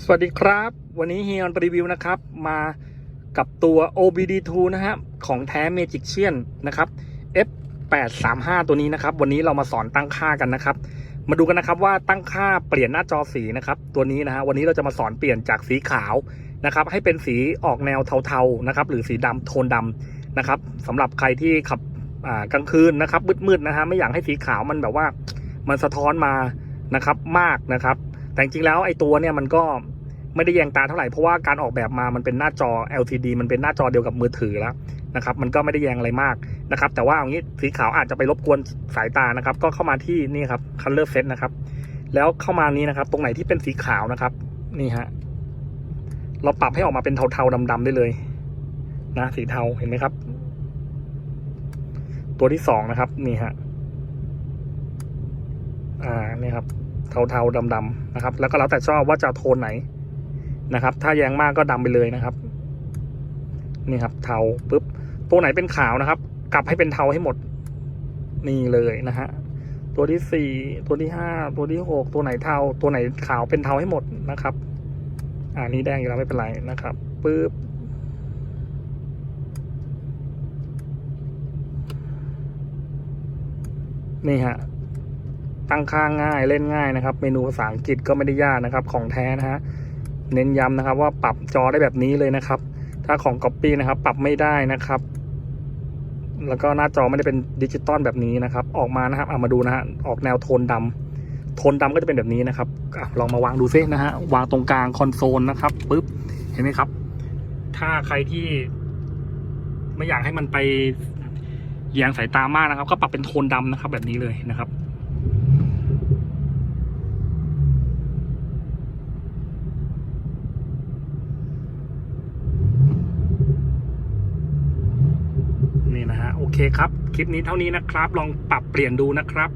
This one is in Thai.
สวัสดีครับ วันนี้เฮียนรีวิวนะครับ มากับตัว OBD2 นะฮะของแท้ Magician นะครับ F835 ตัวนี้นะครับ วันนี้เรามาสอนตั้งค่ากันนะครับ มาดูกันนะครับว่าตั้งค่าเปลี่ยนหน้าจอสีนะครับ ตัวนี้นะฮะวันนี้เราจะมาสอนเปลี่ยนจากสีขาวนะครับ ให้เป็นสีออกแนวเทาๆนะครับ หรือสีดำโทนดำนะครับสำหรับใครที่ขับกลางคืนนะครับมืดๆนะฮะไม่อยากให้สีขาวมันแบบว่า มันสะท้อนมานะครับมากนะครับ แต่จริงแล้วไอ้ตัวเนี่ยมันก็ไม่ได้แยงตาเท่าไหร่เพราะว่าการออกแบบมามันเป็นหน้าจอ LCD มันเป็นหน้าจอเดียวกับมือถือแล้วนะครับ มันก็ไม่ได้แยงอะไรมากนะครับ แต่ว่าเอางี้สีขาวอาจจะไปรบกวนสายตานะครับ ก็เข้ามาที่นี่ครับ color set นะครับ แล้วเข้ามานี้นะครับ ตรงไหนที่เป็นสีขาวนะครับ นี่ฮะเราปรับให้ออกมาเป็นเทาๆดำๆได้เลย นะ สีเทาเห็นไหมครับ ตัวที่สองนะครับ นี่ฮะ อ่านี่ครับเทาๆดำๆนะครับ แล้วก็แล้วแต่ชอบว่าจะโทนไหนนะครับ ถ้าแยงมากก็ดำไปเลยนะครับ นี่ครับ เทาปุ๊บ ตัวไหนเป็นขาวนะครับ กลับให้เป็นเทาให้หมด นี่เลยนะฮะตัวที่สี่ตัวที่ห้าตัวที่หกตัวไหนเทาตัวไหนขาวเป็นเทาให้หมดนะครับ อ่านี่แดงอยู่แล้วไม่เป็นไรนะครับปุ๊บนี่ฮะ ตั้งค่าง่ายเล่นง่ายนะครับ เมนูภาษาอังกฤษก็ไม่ได้ยากนะครับ ของแท้นะฮะเน้นย้ำนะครับ ว่าปรับจอได้แบบนี้เลยนะครับ ถ้าของ Copy นะครับ ปรับไม่ได้นะครับ แล้วก็หน้าจอไม่ได้เป็นดิจิตอลแบบนี้นะครับ ออกมานะครับเอามาดูนะฮะออกแนวโทนดำโทนดำก็จะเป็นแบบนี้นะครับอลองมาวางดูซินะฮะวางตรงกลางคอนโซลนะครับปุ๊บเห็นไหมครับ ถ้าใครที่ไม่อยากให้มันไปแยงสายตามากนะครับ ก็ปรับเป็นโทนดำนะครับ แบบนี้เลยนะครับ นี่นะฮะ โอเคครับ คลิปนี้เท่านี้นะครับ ลองปรับเปลี่ยนดูนะครับ